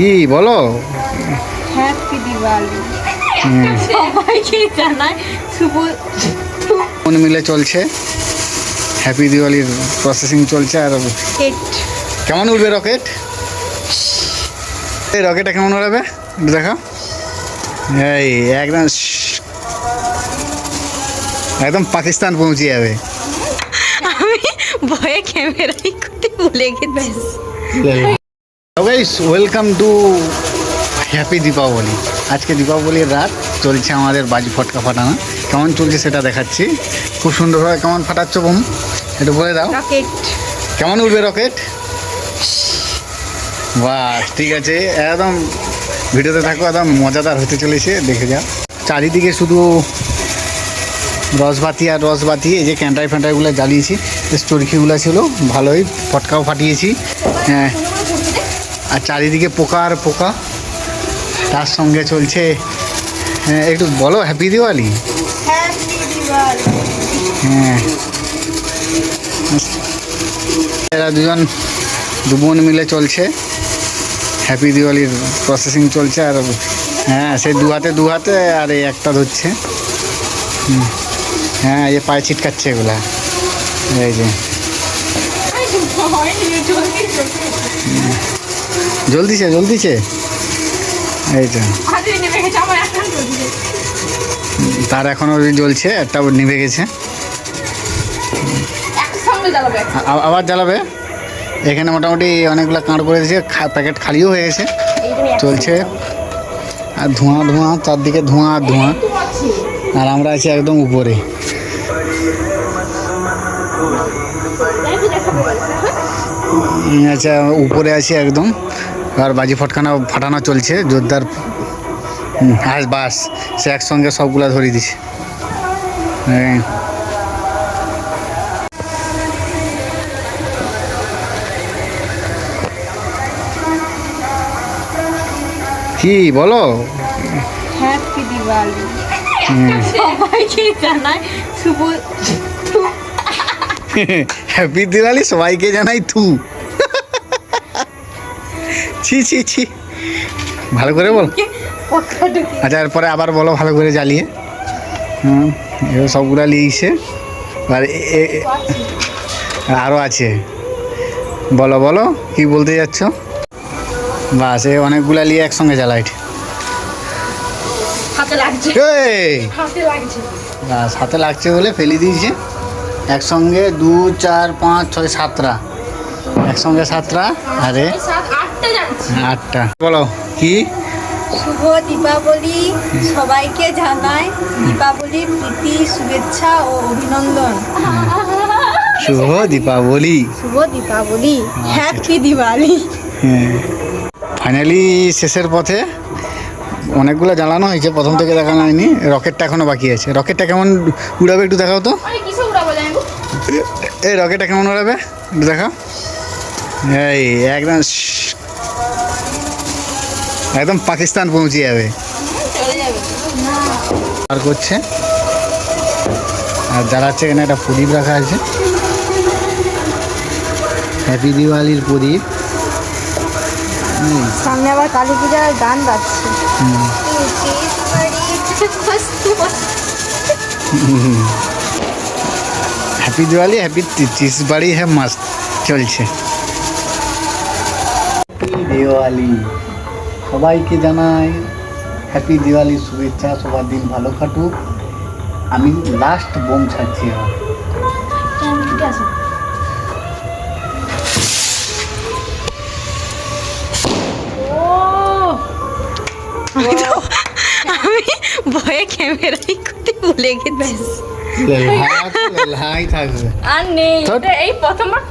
কি বলো? হ্যাপি দিওয়ালি হুম, সবাইকে জানাই শুভ মন মিলে চলছে। হ্যাপি দিওয়ালির প্রসেসিং চলছে আর কেমন উঠবে রকেট এই রকেটটা কেমন উড়াবে? দেখো এই একদম একদম পাকিস্তান পৌঁছে যাবে। আমি ভয়ে ক্যামেরাই করতে ভুলে গেছি। Guys welcome to happy Deepavali আজকে দীপাবলির রাত চলছে আমাদের বাজি ফটকা ফাটানো। কেমন চলছে সেটা দেখাচ্ছি। খুব সুন্দরভাবে কেমন ফাটাচ্ছ বোম? একটু বলে দাও। কেমন উঠবে রকেট? বাস ঠিক আছে। একদম ভিডিওতে থাকো একদম মজাদার হতে চলেছে দেখে যাও। চারিদিকে শুধু রসবাতি আর রসবাতি এই যে ক্যান্টাই ফ্যান্টাইগুলো জ্বালিয়েছি চরকিগুলো ছিল ভালোই ফটকাও ফাটিয়েছি। হ্যাঁ আর চারিদিকে পোকা আর পোকা। তার সঙ্গে চলছে হ্যাঁ একটু বলো হ্যাপি দিওয়ালি হ্যাঁ। এরা দুজন দু বোন মিলে চলছে। হ্যাপি দিওয়ালির প্রসেসিং চলছে আর হ্যাঁ সে দু হাতে দু হাতে আর এই একটা ধরছে। হুম। হ্যাঁ এই পায়ে ছিটকাচ্ছে এগুলা। এই যে। জলদিছে জলদিছে? এই তো। তার এখনও জ্বলছে একটা নিভে গেছে। আবার জ্বালাবে? এখানে মোটামুটি অনেকগুলো কাঁড় করে দিয়েছে প্যাকেট খালিও হয়ে গেছে। চলছে। আর ধোঁয়া ধোঁয়া চারদিকে ধোঁয়া আর ধোঁয়া। আর আমরা আছি একদম উপরে। আচ্ছা উপরে আছি একদম। আর বাজি ফটকানো ফাটানো চলছে জোরদার। আর বাস সে একসঙ্গে সবগুলা ধরিয়ে দিছে। হ্যাঁ। কি বলো? হ্যাপি দিওয়ালি। সবাইকে জানাই শুভ হ্যাপি দিওয়ালি সবাইকে জানাই তু ছি ছি ছি। ভালো করে বল। আচ্ছা এরপরে আবার বলো ভালো করে জ্বালিয়ে। হুম সবগুলা লিখছে। আর আরও আছে। বলো বলো কি বলতে যাচ্ছ? বাস এ অনেকগুলা নিয়ে একসঙ্গে জ্বালাইট এই! হাতে লাগছে। বাস হাতে লাগছে বলে ফেলে দিয়েছে। একসঙ্গে দু চার পাঁচ ছয় সাতটা। একসঙ্গে সাতটা? আরে। আটটা বলো কি? শুভ দীপাবলি সবাইকে জানাই। দীপাবলির প্রীতি শুভেচ্ছা ও অভিনন্দন। শুভ দীপাবলি। শুভ দীপাবলি। হ্যাপি দিওয়ালি হ্যাঁ। ফাইনালি শেষের পথে অনেকগুলো জ্বালানো হয়েছে। প্রথম থেকে দেখানো হয়নি। রকেটটা এখনও বাকি আছে। রকেটটা কেমন উড়াবে একটু দেখাও তো। এই রকেটটা কেমন উড়াবে? দেখো। এই একদম একদম পাকিস্তান পৌঁছে যাবে। আর করছে। আর জ্বালাচ্ছে এখানে একটা প্রদীপ রাখা আছে। হ্যাপি দিওয়ালির প্রদীপ। হুম, সামনে আবার কালী পূজার গান বাজছে। হুম। হ্যাপি দিওয়ালি হ্যাপি চিজ বাড়ি হ্যাঁ মাস্ত চলছে দিওয়ালি সবাইকে জানাই হ্যাপি দিওয়ালি শুভেচ্ছা সবার দিন ভালো কাটুক। আমি লাস্ট বোম ছাড়ছি আমি ভয়ে ক্যামেরাই করতে ভুলে গেছি। লেলহাই থাকবে আর নেই এই প্রথমবার